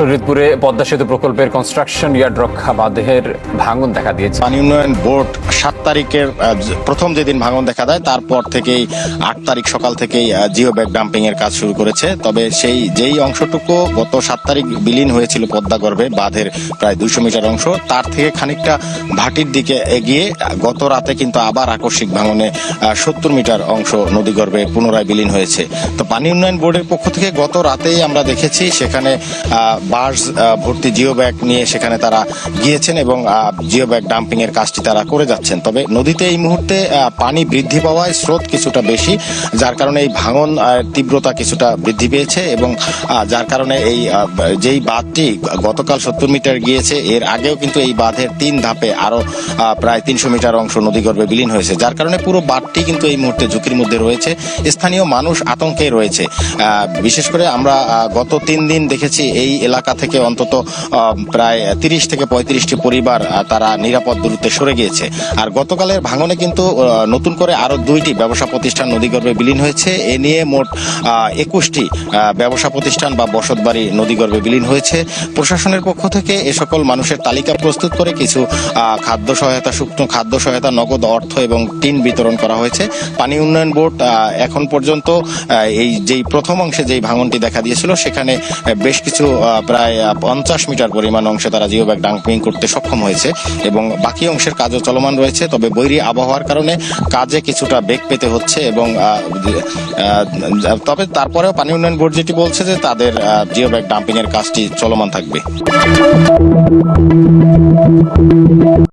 শরীয়তপুরে পদ্মা সেতু প্রকল্পের construction yard রক্ষা বাঁধের ভাঙন দেখা দিয়েছে। পানি উন্নয়ন বোর্ড সাত তারিখের প্রথম যেদিন ভাঙন দেখা দেয়, তারপর থেকেই আট তারিখ সকাল থেকেই জিও ব্যাগ ডাম্পিং এর কাজ শুরু করেছে। তবে সেই, যেই অংশটুকু গত সাত তারিখ বিলীন হয়েছিল পদ্মা গর্ভে, বাঁধের প্রায় দুইশো মিটার অংশ, তার থেকে খানিকটা ভাটির দিকে এগিয়ে, গত রাতে কিন্তু আবার আকস্মিক ভাঙনে সত্তর মিটার অংশ নদী গর্ভে পুনরায় বিলীন হয়েছে। তো পানি উন্নয়ন বোর্ডের পক্ষ থেকে গত রাতেই আমরা দেখেছি, সেখানে বাস ভর্তি জিও ব্যাগ নিয়ে সেখানে তারা গিয়েছেন এবং জিও ব্যাগ ডাম্পিং এর কাজটি তারা করে যাচ্ছেন। তবে নদীতে এই মুহূর্তে পানি বৃদ্ধি পাওয়ায় স্রোত কিছুটা বেশি, যার কারণে এই ভাঙন তীব্রতা কিছুটা বৃদ্ধি পেয়েছে এবং যার কারণে এই যেই বাঁধটি গতকাল সত্তর মিটার গিয়েছে, এর আগেও কিন্তু এই বাঁধের তিন ধাপে আরও প্রায় তিনশো মিটার অংশ নদীগর্ভে বিলীন হয়েছে, যার কারণে পুরো বাঁধটি কিন্তু এই মুহূর্তে ঝুঁকির মধ্যে রয়েছে। স্থানীয় মানুষ আতঙ্কে রয়েছে। বিশেষ করে আমরা গত তিন দিন দেখেছি এই এলাকা থেকে অন্তত প্রায় তিরিশ থেকে পঁয়ত্রিশটি পরিবার তারা নিরাপদ দূরত্বে সরে গিয়েছে। আর গতকালের ভাঙনে কিন্তু নতুন করে আরও দুইটি ব্যবসা প্রতিষ্ঠান নদীগর্ভে বিলীন হয়েছে। এ নিয়ে মোট একুশটি ব্যবসা প্রতিষ্ঠান বা বসতবাড়ি নদীগর্ভে বিলীন হয়েছে। প্রশাসনের পক্ষ থেকে এ সকল মানুষের তালিকা প্রস্তুত করে কিছু খাদ্য সহায়তা, শুকনো খাদ্য সহায়তা, নগদ অর্থ এবং টিন বিতরণ করা হয়েছে। পানি উন্নয়ন বোর্ড এখন পর্যন্ত এই যেই প্রথম অংশে যেই ভাঙনটি দেখা দিয়েছিল, সেখানে বেশ কিছু প্রায় পঞ্চাশ মিটার পরিমাণ অংশে তারা জিও ব্যাগ ডাম্পিং করতে সক্ষম হয়েছে এবং বাকি অংশের কাজও চলমান রয়েছে। তবে বৈরি আবহাওয়ার কারণে কাজে কিছুটা বেগ পেতে হচ্ছে এবং তবে তারপরেও পানি উন্নয়ন বোর্ড যেটি বলছে যে তাদের জিও ব্যাগ ডাম্পিংয়ের কাজটি চলমান থাকবে।